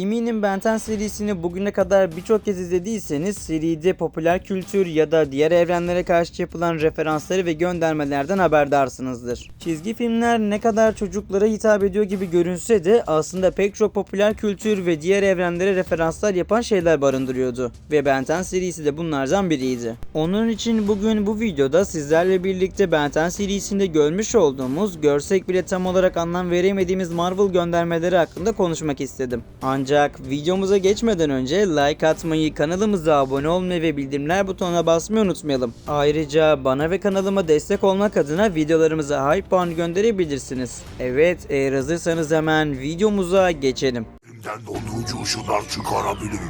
Eminim Benten serisini bugüne kadar birçok kez izlediyseniz seride popüler kültür ya da diğer evrenlere karşı yapılan referansları ve göndermelerden haberdarsınızdır. Çizgi filmler ne kadar çocuklara hitap ediyor gibi görünse de aslında pek çok popüler kültür ve diğer evrenlere referanslar yapan şeyler barındırıyordu. Ve Benten serisi de bunlardan biriydi. Onun için bugün bu videoda sizlerle birlikte Benten serisinde görmüş olduğumuz, görsek bile tam olarak anlam veremediğimiz Marvel göndermeleri hakkında konuşmak istedim. Ancak videomuza geçmeden önce like atmayı, kanalımıza abone olmayı ve bildirimler butonuna basmayı unutmayalım. Ayrıca bana ve kanalıma destek olmak adına videolarımıza hype puan gönderebilirsiniz. Evet, eğer hazırsanız hemen videomuza geçelim. Elimden dondurucu ışınlar çıkarabilirim.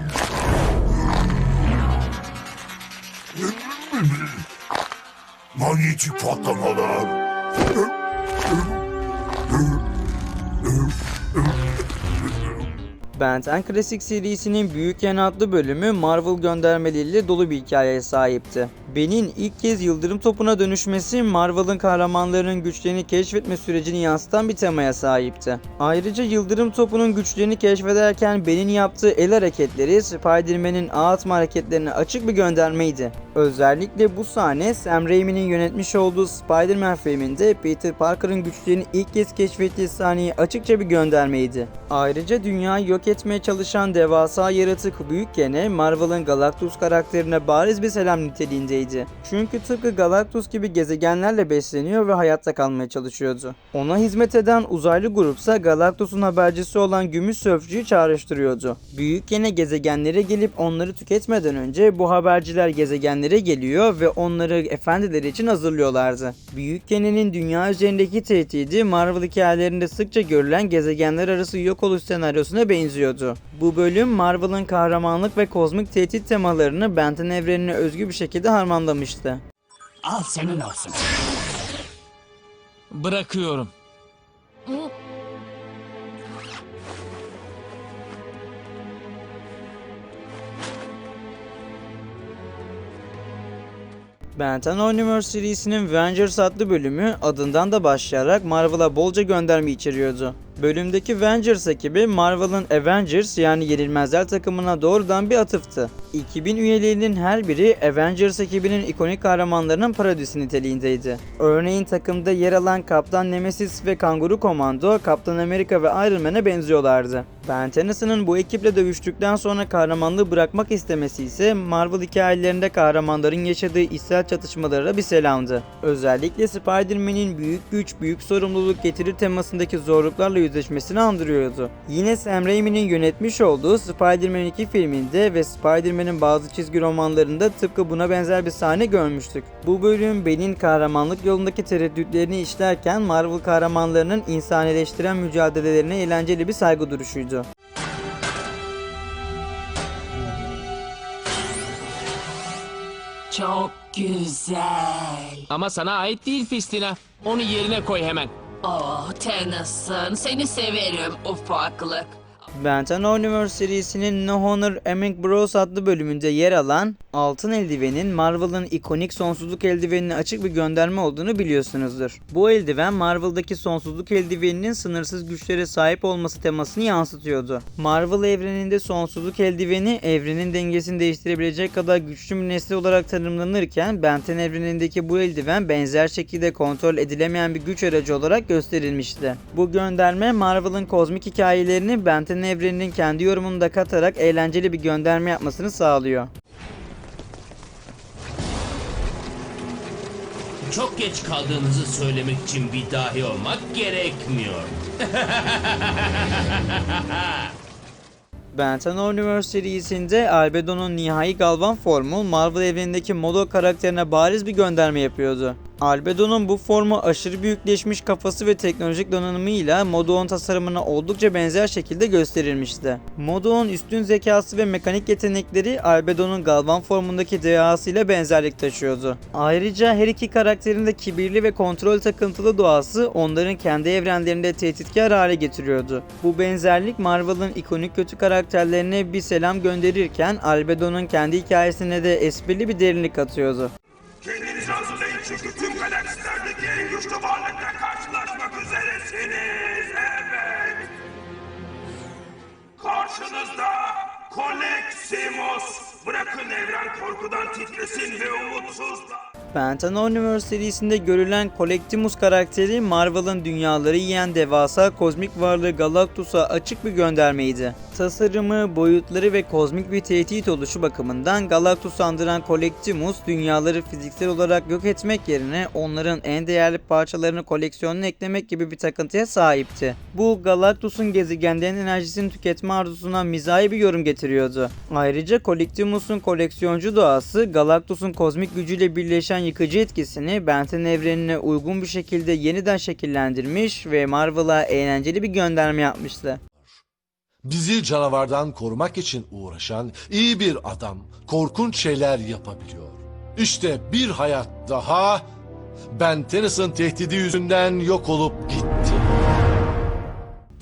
Manyetik patlamalar. Benten Klasik serisinin Büyük Yen adlı bölümü Marvel göndermeleriyle dolu bir hikayeye sahipti. Ben'in ilk kez yıldırım topuna dönüşmesi Marvel'ın kahramanlarının güçlerini keşfetme sürecini yansıtan bir temaya sahipti. Ayrıca yıldırım topunun güçlerini keşfederken Ben'in yaptığı el hareketleri Spider-Man'in atma hareketlerine açık bir göndermeydi. Özellikle bu sahne Sam Raimi'nin yönetmiş olduğu Spider-Man filminde Peter Parker'ın güçlerini ilk kez keşfettiği sahneye açıkça bir göndermeydi. Ayrıca dünyayı yok etmeye çalışan devasa yaratık Büyük Gene Marvel'ın Galactus karakterine bariz bir selam niteliğindeydi. Çünkü tıpkı Galactus gibi gezegenlerle besleniyor ve hayatta kalmaya çalışıyordu. Ona hizmet eden uzaylı grupsa Galactus'un habercisi olan Gümüş Sörfçü'yü çağrıştırıyordu. Büyük Gene gezegenlere gelip onları tüketmeden önce bu haberciler gezegenlere geliyor ve onları efendileri için hazırlıyorlardı. Büyük Gene'nin dünya üzerindeki tehdidi Marvel hikayelerinde sıkça görülen gezegenler arası yok oluş senaryosuna benziyordu. Bu bölüm Marvel'ın kahramanlık ve kozmik tehdit temalarını Benten evrenine özgü bir şekilde harmanlamıştı. Al senin olsun. Bırakıyorum. Benten Universe serisinin Avengers adlı bölümü adından da başlayarak Marvel'a bolca gönderme içeriyordu. Bölümdeki Avengers ekibi Marvel'ın Avengers yani Yenilmezler takımına doğrudan bir atıftı. 2000 üyelerinin her biri Avengers ekibinin ikonik kahramanlarının parodisi niteliğindeydi. Örneğin takımda yer alan Kaptan Nemesis ve Kanguru Komando, Kaptan Amerika ve Iron Man'e benziyorlardı. Ben Tennyson'ın bu ekiple dövüştükten sonra kahramanlığı bırakmak istemesi ise Marvel hikayelerinde kahramanların yaşadığı içsel çatışmalara bir selamdı. Özellikle Spider-Man'in büyük güç, büyük sorumluluk getirir temasındaki zorluklarla yüzleşmesini andırıyordu. Yine Sam Raimi'nin yönetmiş olduğu Spider-Man 2 filminde ve Spider-Man'in bazı çizgi romanlarında tıpkı buna benzer bir sahne görmüştük. Bu bölüm Ben'in kahramanlık yolundaki tereddütlerini işlerken Marvel kahramanlarının insanileştiren mücadelelerine eğlenceli bir saygı duruşuydu. Çok güzel. Ama sana ait değil Fistina. Onu yerine koy hemen. Oh Tennyson seni severim ufaklık. Benten Universe serisinin No Honor Among Bros adlı bölümünde yer alan Altın Eldiven'in Marvel'ın ikonik sonsuzluk eldivenine açık bir gönderme olduğunu biliyorsunuzdur. Bu eldiven Marvel'daki sonsuzluk eldiveninin sınırsız güçlere sahip olması temasını yansıtıyordu. Marvel evreninde sonsuzluk eldiveni evrenin dengesini değiştirebilecek kadar güçlü bir nesne olarak tanımlanırken Benten evrenindeki bu eldiven benzer şekilde kontrol edilemeyen bir güç aracı olarak gösterilmişti. Bu gönderme Marvel'ın kozmik hikayelerini Benten evreninin kendi yorumunu da katarak eğlenceli bir gönderme yapmasını sağlıyor. Çok geç kaldığınızı söylemek için bir dahi olmak gerekmiyor. Benten Universe serisinde Albedo'nun nihai galvan formu Marvel evrenindeki Modok karakterine bariz bir gönderme yapıyordu. Albedo'nun bu formu aşırı büyükleşmiş kafası ve teknolojik donanımıyla Modok'un tasarımına oldukça benzer şekilde gösterilmişti. Modok'un üstün zekası ve mekanik yetenekleri Albedo'nun galvan formundaki dehasıyla benzerlik taşıyordu. Ayrıca her iki karakterin de kibirli ve kontrol takıntılı doğası onların kendi evrenlerinde tehditkar hale getiriyordu. Bu benzerlik Marvel'ın ikonik kötü karakterlerine bir selam gönderirken Albedo'nun kendi hikayesine de esprili bir derinlik katıyordu. Koleksimus. Bırakın evren korkudan titresin ve umutsuzlar. Phantom Universe serisinde görülen Collectimus karakteri Marvel'ın dünyaları yiyen devasa kozmik varlığı Galactus'a açık bir göndermeydi. Tasarımı, boyutları ve kozmik bir tehdit oluşu bakımından Galactus'u andıran Collectimus dünyaları fiziksel olarak yok etmek yerine onların en değerli parçalarını koleksiyonuna eklemek gibi bir takıntıya sahipti. Bu Galactus'un gezegenlerin enerjisini tüketme arzusuna mizahi bir yorum getiriyordu. Ayrıca Collectimus'un koleksiyoncu doğası Galactus'un kozmik gücüyle birleşen yıkıcı etkisini Benten evrenine uygun bir şekilde yeniden şekillendirmiş ve Marvel'a eğlenceli bir gönderme yapmıştı. Bizi canavardan korumak için uğraşan iyi bir adam korkunç şeyler yapabiliyor. İşte bir hayat daha Ben Tennyson'ın tehdidi yüzünden yok olup gitti.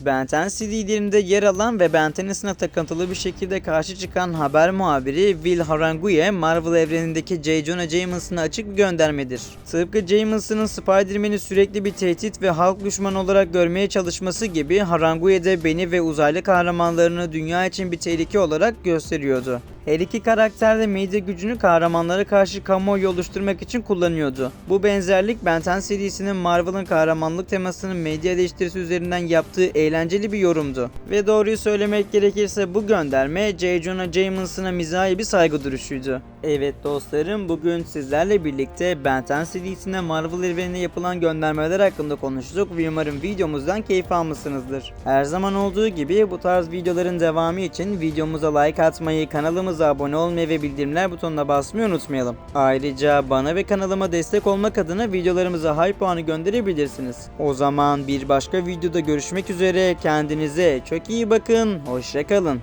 Ben 10 CD'lerinde yer alan ve Ben 10'sine takıntılı bir şekilde karşı çıkan haber muhabiri Will Haranguye, Marvel evrenindeki J. Jonah Jameson'a açık bir göndermedir. Tıpkı Jameson'ın Spider-Man'i sürekli bir tehdit ve halk düşmanı olarak görmeye çalışması gibi Haranguye de beni ve uzaylı kahramanlarını dünya için bir tehlike olarak gösteriyordu. Her iki karakter de medya gücünü kahramanlara karşı kamuoyu oluşturmak için kullanıyordu. Bu benzerlik Ben 10 serisinin Marvel'ın kahramanlık temasının medya eleştirisi üzerinden yaptığı eğlenceli bir yorumdu. Ve doğruyu söylemek gerekirse bu gönderme J. Jonah Jameson'a mizahi bir saygı duruşuydu. Evet dostlarım bugün sizlerle birlikte Ben 10 serisine Marvel evrenine yapılan göndermeler hakkında konuştuk ve umarım videomuzdan keyif almışsınızdır. Her zaman olduğu gibi bu tarz videoların devamı için videomuza like atmayı, kanalımıza abone olmayı ve bildirimler butonuna basmayı unutmayalım. Ayrıca bana ve kanalıma destek olmak adına videolarımıza high puanı gönderebilirsiniz. O zaman bir başka videoda görüşmek üzere kendinize çok iyi bakın, hoşçakalın.